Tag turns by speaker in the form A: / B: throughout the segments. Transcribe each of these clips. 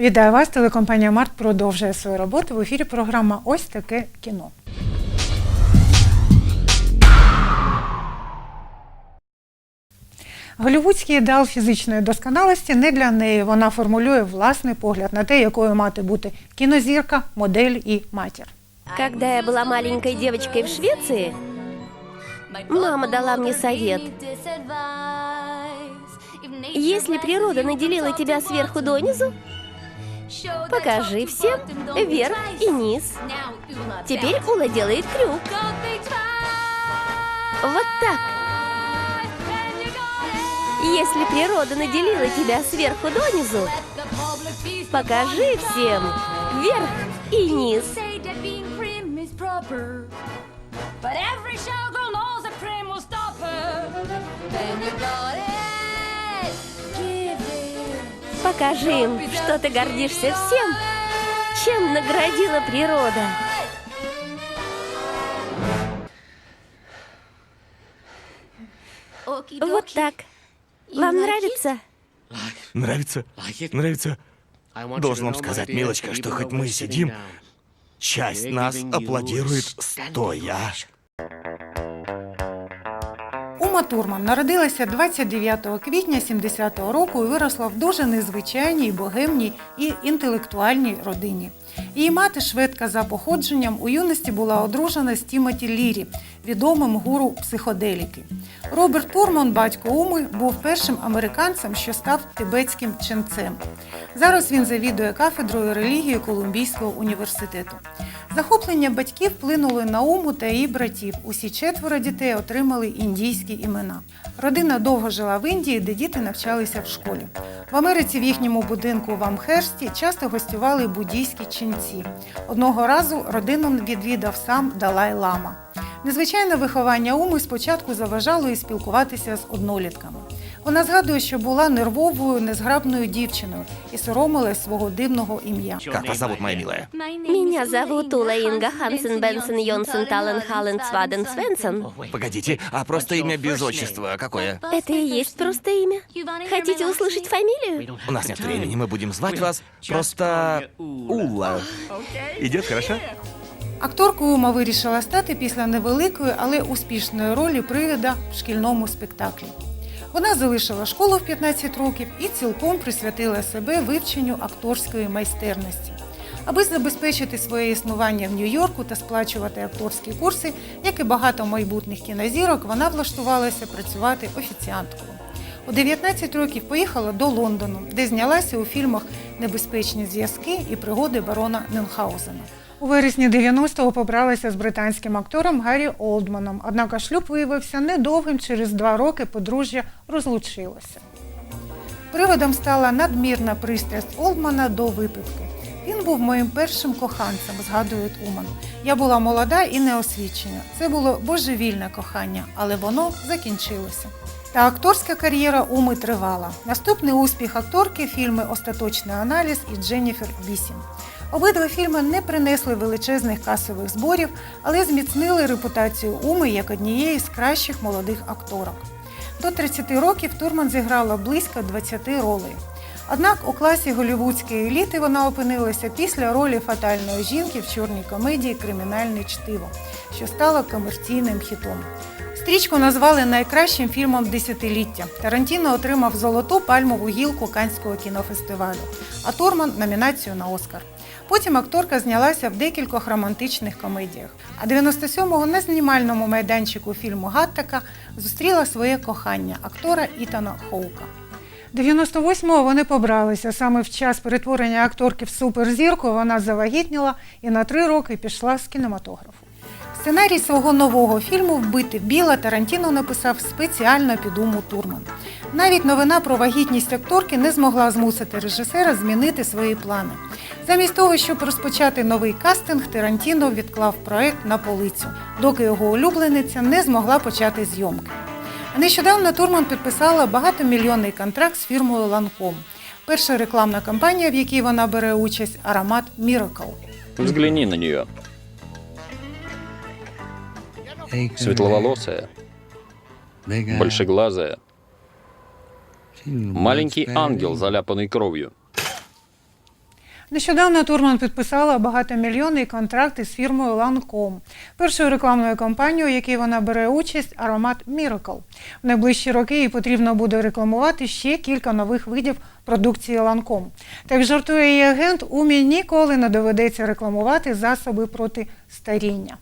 A: Вітаю вас. Телекомпанія Март продовжує свою роботу. В ефірі програма Ось таке кіно. Голівудський ідеал фізичної досконалості не для неї. Вона формулює власний погляд на те, якою мати бути кінозірка, модель і матір.
B: Когда я была маленькой девочкой в Швеции, мама дала мне совет. Если природа наделила тебя сверху донизу, покажи всем вверх и низ. Теперь Ула делает крюк. Вот так. Если природа наделила тебя сверху донизу, покажи всем вверх и низ.
C: But every showgirl knows
B: Покажи им, что ты гордишься всем, чем наградила природа. Вот так. Вам нравится?
D: Нравится? Нравится? Должен вам сказать, милочка, что хоть мы и сидим, часть нас аплодирует стоя.
A: Ума Турман народилася 29 квітня 70-го року і виросла в дуже незвичайній, богемній і інтелектуальній родині. Її мати, шведка за походженням, у юності була одружена з Тімоті Лірі, відомим гуру психоделіки. Роберт Турман, батько Уми, був першим американцем, що став тибетським ченцем. Зараз він завідує кафедрою релігії Колумбійського університету. Захоплення батьків вплинули на Уму та її братів. Усі четверо дітей отримали індійські імена. Родина довго жила в Індії, де діти навчалися в школі. В Америці в їхньому будинку в Амхерсті часто гостювали буддійські ченці. Одного разу родину відвідав сам Далай Лама. Незвичайне виховання Уми спочатку заважало і спілкуватися з однолітками. Вона згадує, що була нервовою, незграбною дівчиною і соромилась свого дивного ім'я.
D: Как вас зовут, моя милая?
B: Меня зовут Ула Инга Хансен Бенсон Йонсен Тален Хален Сваден Свенсон.
D: Погодите, а просто имя без отчества какое?
B: Это и есть просто имя. Хотите услышать фамилию?
D: У нас нет времени, мы будем звать вас просто Ула. Идет хорошо?
A: Акторкою Ума вирішила стати після невеликої, але успішної ролі привида в шкільному спектаклі. Вона залишила школу в 15 років і цілком присвятила себе вивченню акторської майстерності. Аби забезпечити своє існування в Нью-Йорку та сплачувати акторські курси, як і багато майбутніх кінозірок, вона влаштувалася працювати офіціанткою. У 19 років поїхала до Лондону, де знялася у фільмах Небезпечні зв'язки і пригоди барона Мюнхгаузена. У вересні 90-го побралася з британським актором Гаррі Олдманом. Однак шлюб виявився недовгим. Через два роки подружжя розлучилося. Приводом стала надмірна пристрасть Олдмана до випивки. Він був моїм першим коханцем, згадує Уман. Я була молода і неосвічена. Це було божевільне кохання, але воно закінчилося. Та акторська кар'єра Уми тривала. Наступний успіх акторки фільми Остаточний аналіз і Дженніфер Вісім. Обидва фільми не принесли величезних касових зборів, але зміцнили репутацію Уми як однієї з кращих молодих акторок. До 30 років Турман зіграла близько 20 ролей. Однак у класі голівудської еліти вона опинилася після ролі фатальної жінки в чорній комедії Кримінальне чтиво, що стала комерційним хітом. Стрічку назвали найкращим фільмом десятиліття. Тарантіно отримав золоту пальмову гілку Канського кінофестивалю, а Турман номінацію на Оскар. Потім акторка знялася в декількох романтичних комедіях. А 97-го на знімальному майданчику фільму Гаттака зустріла своє кохання актора Ітана Хоука. 98-го вони побралися. Саме в час перетворення акторки в суперзірку вона завагітніла і на три роки пішла з кінематографу. Сценарій свого нового фільму Вбити біла Тарантіно написав спеціально під Уму Турман. Навіть новина про вагітність акторки не змогла змусити режисера змінити свої плани. Замість того, щоб розпочати новий кастинг, Тарантіно відклав проект на полицю, доки його улюблениця не змогла почати зйомки. А нещодавно Турман підписала багатомільйонний контракт з фірмою Ланком. Перша рекламна кампанія, в якій вона бере участь, аромат Miracle.
E: Взгляни на нее. Светловолосая, большеглазая, маленький ангел, заляпанный кровью.
A: Нещодавно Турман підписала багатомільйонний контракт із фірмою Lancome. Першою рекламною кампанією, в якій вона бере участь, аромат Miracle. В найближчі роки їй потрібно буде рекламувати ще кілька нових видів продукції Lancome. Так жартує її агент, Умі ніколи не доведеться рекламувати засоби проти старіння.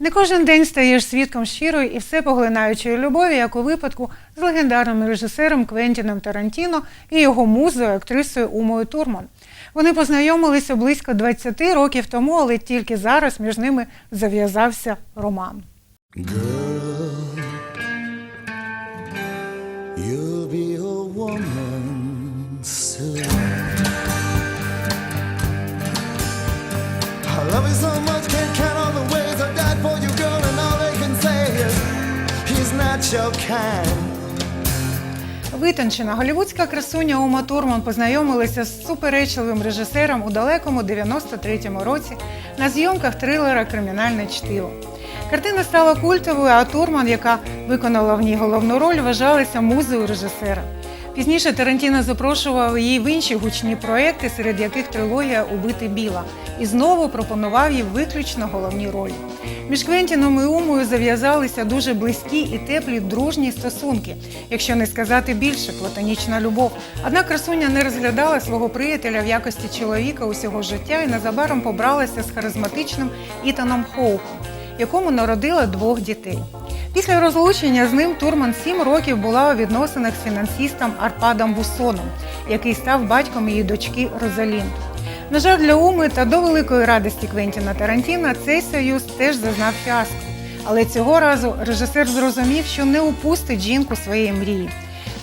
A: Не кожен день стаєш свідком щирої і все поглинаючої любові, як у випадку з легендарним режисером Квентіном Тарантіно і його музою, актрисою Умою Турман. Вони познайомилися близько 20 років тому, але тільки зараз між ними зав'язався роман.
E: Girl,
A: Витончена голівудська красуня Ума Турман познайомилася з суперечливим режисером у далекому 93-му році на зйомках трилера Кримінальне чтиво. Картина стала культовою, а Турман, яка виконала в ній головну роль, вважалася музою режисера. Пізніше Тарантіно запрошував її в інші гучні проекти, серед яких трилогія Убити Біла, і знову пропонував їй виключно головні ролі. Між Квентіном і Умою зав'язалися дуже близькі і теплі дружні стосунки, якщо не сказати більше, платонічна любов. Однак красуня не розглядала свого приятеля в якості чоловіка усього життя і незабаром побралася з харизматичним Ітаном Хоуком, якому народила двох дітей. Після розлучення з ним Турман сім років була у відносинах з фінансистом Арпадом Бусоном, який став батьком її дочки Розалінд. На жаль, для Уми та до великої радості Квентіна Тарантіна цей союз теж зазнав фіаско. Але цього разу режисер зрозумів, що не упустить жінку своєї мрії.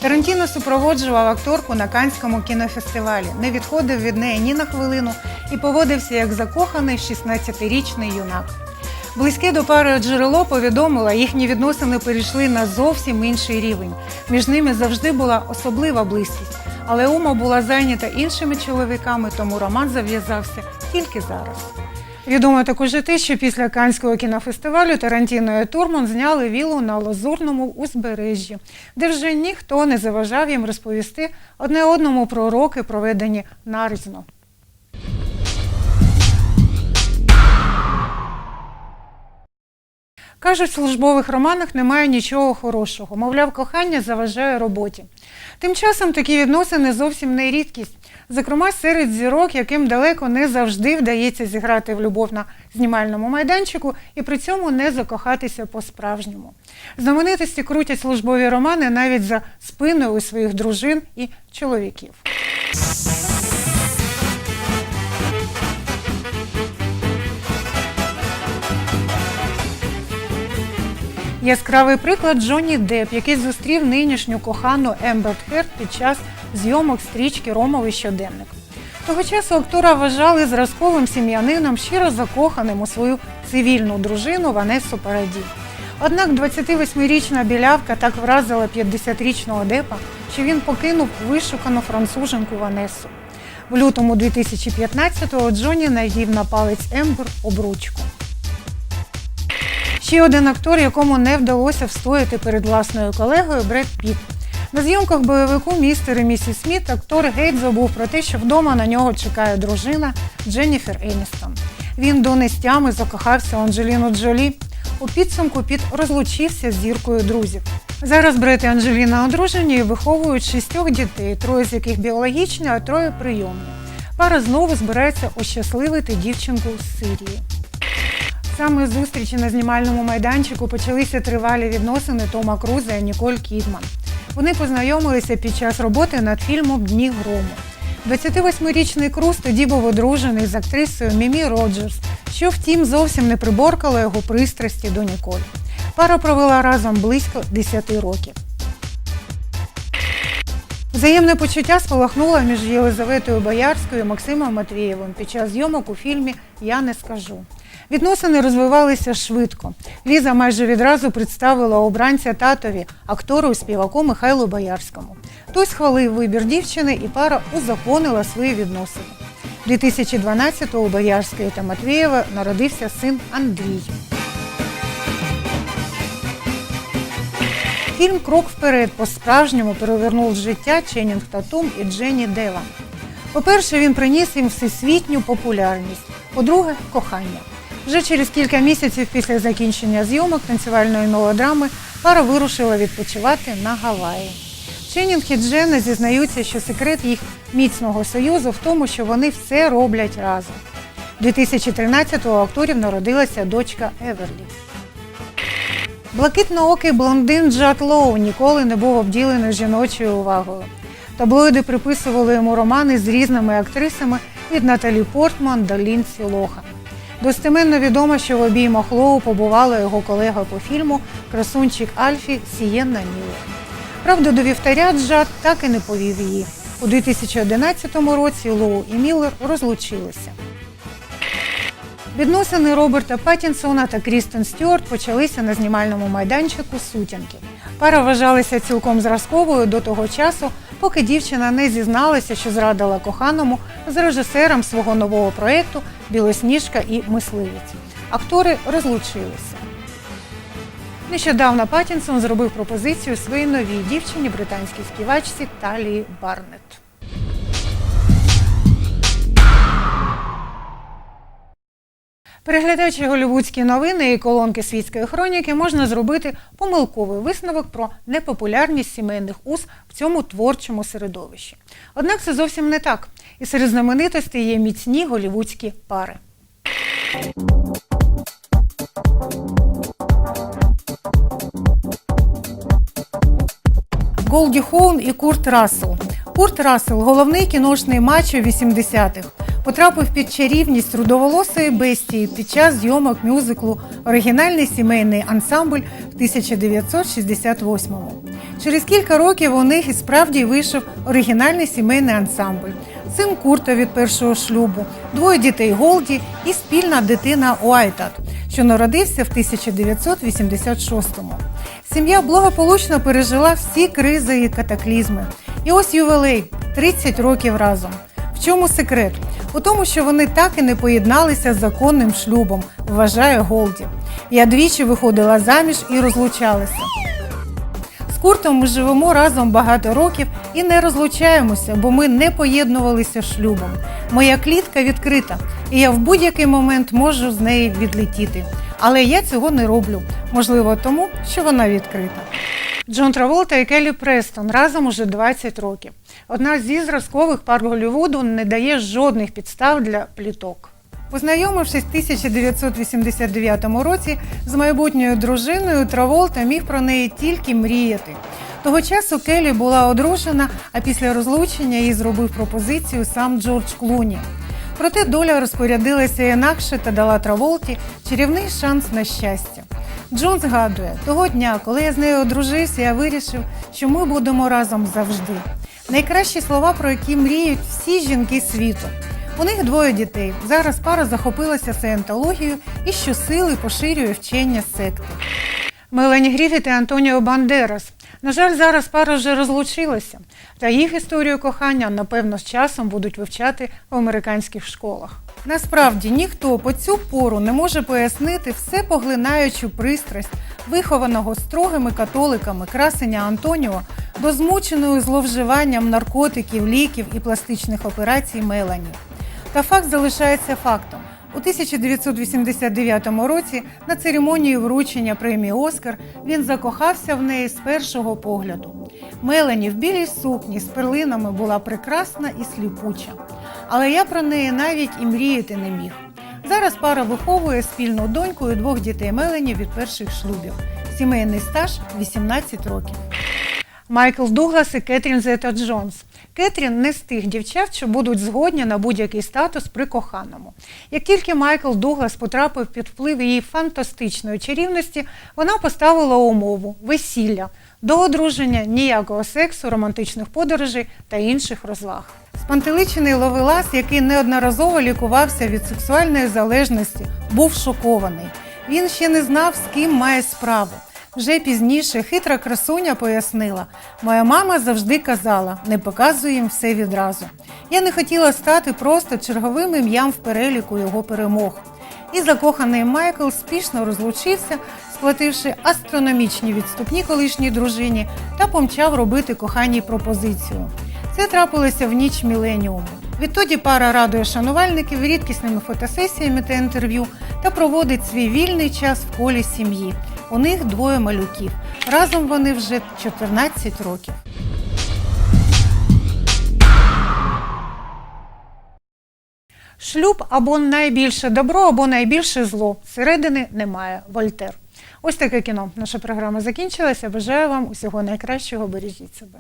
A: Тарантіно супроводжував акторку на Канському кінофестивалі, не відходив від неї ні на хвилину і поводився як закоханий 16-річний юнак. Близьке до пари джерело повідомило, їхні відносини перейшли на зовсім інший рівень. Між ними завжди була особлива близькість. Але Ума була зайнята іншими чоловіками, тому роман зав'язався тільки зараз. Відомо також і те, що після Канського кінофестивалю Тарантіно і Турман зняли вілу на Лазурному узбережжі, де вже ніхто не заважав їм розповісти одне одному про роки, проведені нарізно. Кажуть, в службових романах немає нічого хорошого. Мовляв, кохання заважає роботі. Тим часом такі відносини зовсім не рідкість. Зокрема, серед зірок, яким далеко не завжди вдається зіграти в любов на знімальному майданчику і при цьому не закохатися по-справжньому. Знаменитості крутять службові романи навіть за спиною своїх дружин і чоловіків. Яскравий приклад Джонні Деп, який зустрів нинішню кохану Ембер Херт під час зйомок стрічки Ромовий щоденник. Того часу актора вважали зразковим сім'янином, щиро закоханим у свою цивільну дружину Ванесу Параді. Однак 28-річна білявка так вразила 50-річного Депа, що він покинув вишукану француженку Ванесу. В лютому 2015-го Джонні надів на палець Ембер обручку. Ще один актор, якому не вдалося встояти перед власною колегою Бред Піт. На зйомках бойовику містер і місіс Сміт актор Гейт забув про те, що вдома на нього чекає дружина Дженніфер Еністон. Він до нестями закохався Анджеліну Джолі. У підсумку Піт розлучився з зіркою друзів. Зараз Бред і Анджеліна одружені і виховують шістьох дітей, троє з яких біологічні, а троє прийомні. Пара знову збирається ощасливити дівчинку з Сирії. Саме зустрічі на знімальному майданчику почалися тривалі відносини Тома Круза і Ніколь Кідман. Вони познайомилися під час роботи над фільмом Дні грому. 28-річний Круз тоді був одружений з актрисою Мімі Роджерс, що втім зовсім не приборкало його пристрасті до Ніколь. Пара провела разом близько 10 років. Взаємне почуття спалахнуло між Єлизаветою Боярською і Максимом Матвієвим під час зйомок у фільмі Я не скажу. Відносини розвивалися швидко. Ліза майже відразу представила обранця татові, актору і співаку Михайлу Боярському. Той схвалив вибір дівчини і пара узаконила свої відносини. 2012-го у Боярської та Матвієва народився син Андрій. Фільм Крок вперед по-справжньому перевернув життя Ченнінг Татум і Дженні Деван. По-перше, він приніс їм всесвітню популярність. По-друге, кохання. Вже через кілька місяців після закінчення зйомок танцювальної мелодрами пара вирушила відпочивати на Гаваї. Ченнінг і Дженна зізнаються, що секрет їх міцного союзу в тому, що вони все роблять разом. 2013-го акторів народилася дочка Еверлі. Блакитноокий блондин Джад Лоу ніколи не був обділений жіночою увагою. Таблоїди приписували йому романи з різними актрисами від Наталі Портман до Лінсі Лохан. Достеменно відомо, що в обіймах Лоу побувала його колега по фільму красунчик Альфі Сієнна Міллер. Правда, до вівтаря Джад так і не повів її. У 2011 році Лоу і Міллер розлучилися. Відносини Роберта Паттінсона та Крістен Стюарт почалися на знімальному майданчику сутінки. Пара вважалася цілком зразковою до того часу, поки дівчина не зізналася, що зрадила коханому з режисером свого нового проєкту Білосніжка і мисливець. Актори розлучилися. Нещодавно Паттінсон зробив пропозицію своїй новій дівчині, британській співачці Талії Барнетт. Переглядаючи голівудські новини і колонки світської хроніки, можна зробити помилковий висновок про непопулярність сімейних уз в цьому творчому середовищі. Однак це зовсім не так. І серед знаменитостей є міцні голівудські пари. Голді Хоун і Курт Рассел. Курт Рассел – головний кіношний мачо 80-х. Потрапив під чарівність рудоволосої бестії під час зйомок мюзиклу Оригінальний сімейний ансамбль в 1968-му. Через кілька років у них і справді вийшов оригінальний сімейний ансамбль. Син Курта від першого шлюбу, двоє дітей Голді і спільна дитина Уайтат, що народився в 1986-му. Сім'я благополучно пережила всі кризи і катаклізми. І ось ювілей 30 років разом. Чому секрет? У тому, що вони так і не поєдналися з законним шлюбом, вважає Голді. Я двічі виходила заміж і розлучалася. З Куртом ми живемо разом багато років і не розлучаємося, бо ми не поєднувалися шлюбом. Моя клітка відкрита, і я в будь-який момент можу з неї відлетіти. Але я цього не роблю. Можливо, тому, що вона відкрита. Джон Траволта і Келлі Престон разом уже 20 років. Одна зі зразкових пар Голлівуду не дає жодних підстав для пліток. Познайомившись в 1989 році з майбутньою дружиною, Траволта міг про неї тільки мріяти. Того часу Келлі була одружена, а після розлучення їй зробив пропозицію сам Джордж Клуні. Проте доля розпорядилася інакше та дала Траволті чарівний шанс на щастя. Джон згадує, того дня, коли я з нею одружився, я вирішив, що ми будемо разом завжди. Найкращі слова, про які мріють всі жінки світу. У них двоє дітей. Зараз пара захопилася саєнтологією і щосили поширює вчення секти. Мелані Гріфіт і Антоніо Бандерас. На жаль, зараз пара вже розлучилася, та їх історію кохання, напевно, з часом будуть вивчати в американських школах. Насправді ніхто по цю пору не може пояснити все поглинаючу пристрасть вихованого строгими католиками красення Антоніо до змученої зловживанням наркотиків, ліків і пластичних операцій Мелані. Та факт залишається фактом. У 1989 році на церемонії вручення премії Оскар він закохався в неї з першого погляду. Мелані в білій сукні з перлинами була прекрасна і сліпуча. Але я про неї навіть і мріяти не міг. Зараз пара виховує спільну доньку і двох дітей Мелані від перших шлюбів. Сімейний стаж 18 років. Майкл Дуглас і Кетрін Зета Джонс. Кетрін не з тих дівчат, що будуть згодні на будь-який статус при коханому. Як тільки Майкл Дуглас потрапив під вплив її фантастичної чарівності, вона поставила умову весілля до одруження ніякого сексу, романтичних подорожей та інших розваг. Спантеличений ловелас, який неодноразово лікувався від сексуальної залежності, був шокований. Він ще не знав, з ким має справу. Вже пізніше хитра красуня пояснила: моя мама завжди казала, не показуй їм все відразу. Я не хотіла стати просто черговим ім'ям в переліку його перемог. І закоханий Майкл спішно розлучився сплативши астрономічні відступні колишній дружині та помчав робити коханій пропозицію. Це трапилося в ніч міленіуму. Відтоді пара радує шанувальників рідкісними фотосесіями та інтерв'ю та проводить свій вільний час в колі сім'ї. У них двоє малюків. Разом вони вже 14 років. Шлюб або найбільше добро, або найбільше зло. Середини немає. Вольтер. Ось таке кіно. Наша програма закінчилася. Бажаю вам усього найкращого. Бережіть себе.